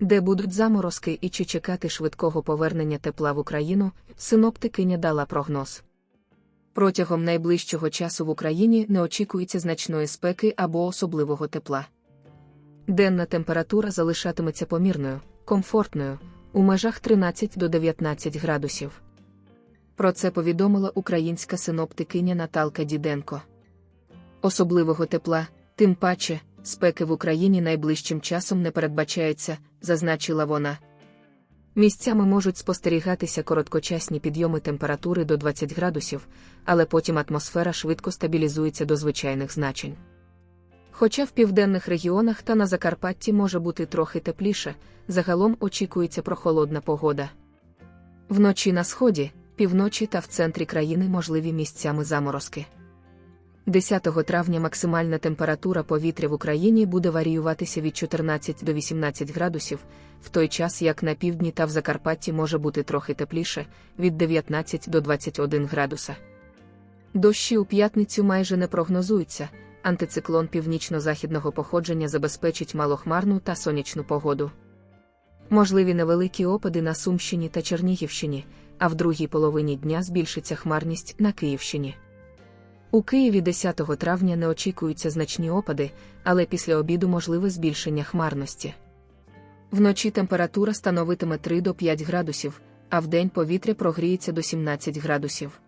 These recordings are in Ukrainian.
Де будуть заморозки і чи чекати швидкого повернення тепла в Україну, синоптикиня дала прогноз. Протягом найближчого часу в Україні не очікується значної спеки або особливого тепла. Денна температура залишатиметься помірною, комфортною, у межах 13 до 19 градусів. Про це повідомила українська синоптикиня Наталка Діденко. Особливого тепла, тим паче, спеки в Україні найближчим часом не передбачається, зазначила вона. Місцями можуть спостерігатися короткочасні підйоми температури до 20 градусів, але потім атмосфера швидко стабілізується до звичайних значень. Хоча в південних регіонах та на Закарпатті може бути трохи тепліше, загалом очікується прохолодна погода. Вночі на сході, півночі та в центрі країни можливі місцями заморозки. 10 травня максимальна температура повітря в Україні буде варіюватися від 14 до 18 градусів, в той час як на півдні та в Закарпатті може бути трохи тепліше від 19 до 21 градуса. Дощі у п'ятницю майже не прогнозуються. Антициклон північно-західного походження забезпечить малохмарну та сонячну погоду. Можливі невеликі опади на Сумщині та Чернігівщині, а в другій половині дня збільшиться хмарність на Київщині. У Києві 10 травня не очікуються значні опади, але після обіду можливе збільшення хмарності. Вночі температура становитиме 3 до 5 градусів, а вдень повітря прогріється до 17 градусів.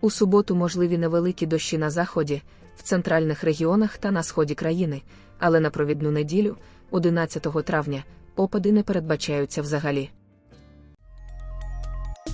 У суботу можливі невеликі дощі на заході, в центральних регіонах та на сході країни, але на провідну неділю, 11 травня, опади не передбачаються взагалі.